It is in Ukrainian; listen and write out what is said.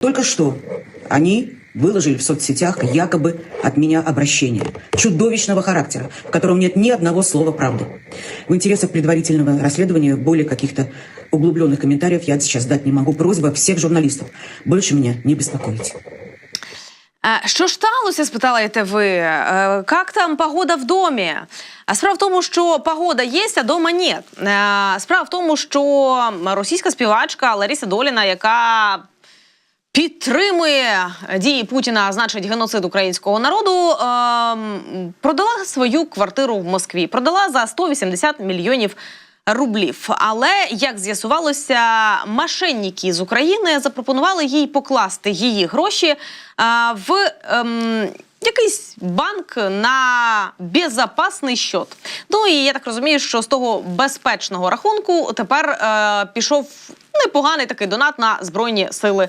Только что они выложили в соцсетях якобы от меня обращение чудовищного характера, в котором нет ни одного слова правды. В интересах предварительного расследования более каких-то углубленных комментариев я сейчас дать не могу. Просьба всех журналистов больше меня не беспокоить. Е, Що ж сталося, спитаєте ви? Е, Як там погода в домі? А справа в тому, що погода є, а дома ні. Е, Справа в тому, що російська співачка Лариса Доліна, яка підтримує дії Путіна, значить геноцид українського народу, ем, продала свою квартиру в Москві. Продала за 180 мільйонів рублів. Але як з'ясувалося, мошенники з України запропонували їй покласти її гроші е, в. ем, Якийсь банк на безопасний счет. Ну і я так розумію, що з того безпечного рахунку тепер е, пішов непоганий такий донат на Збройні Сили